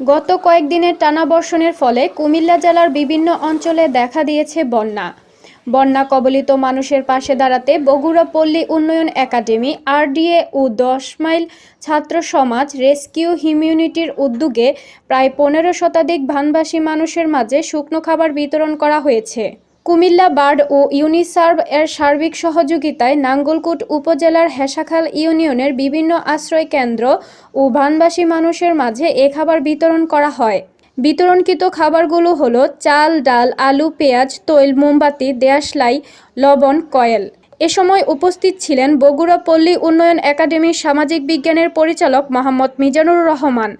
গত কয়েকদিনের টানা বর্ষণের ফলে কুমিল্লা জেলার বিভিন্ন অঞ্চলে দেখা দিয়েছে বন্যা। বন্যা কবলিত মানুষের পাশে দাঁড়াতে বগুড়া পল্লী উন্নয়ন একাডেমি, আরডিএ ও দশ মাইল ছাত্র সমাজ রেস্কিউ হিমিউনিটির উদ্যোগে প্রায় পনেরো শতাধিক ভানবাসী মানুষের মাঝে শুকনো খাবার বিতরণ করা হয়েছে। কুমিল্লা বার্ড ও ইউনিসার্ভ এর সার্বিক সহযোগিতায় নাঙ্গলকোট উপজেলার হেসাখাল ইউনিয়নের বিভিন্ন আশ্রয় কেন্দ্র ও ভানবাসী মানুষের মাঝে এ খাবার বিতরণ করা হয়। বিতরণকৃত খাবারগুলো হলো চাল, ডাল, আলু, পেঁয়াজ, তৈল, মোমবাতি দেয়াশলাই লবণ, কয়েল। এ সময় উপস্থিত ছিলেন বগুড়া পল্লী উন্নয়ন একাডেমির সামাজিক বিজ্ঞানের পরিচালক মোহাম্মদ মিজানুর রহমান।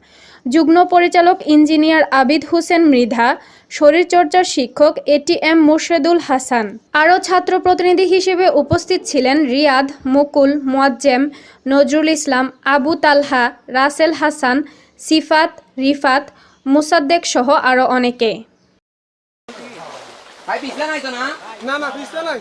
যুগ্ম পরিচালক ইঞ্জিনিয়ার আবিদ হোসেন মৃধা শরীরচর্চার শিক্ষক এটিএম মুর্শেদুল হাসান। আরও ছাত্র প্রতিনিধি হিসেবে উপস্থিত ছিলেন রিয়াদ মুকুল মোয়াজ্জেম নজরুল ইসলাম আবু তালহা রাসেল হাসান সিফাত রিফাত মুসাদ্দেক সহ আরও অনেকে। ভাই পিছলা নাই তো না? না না নাই।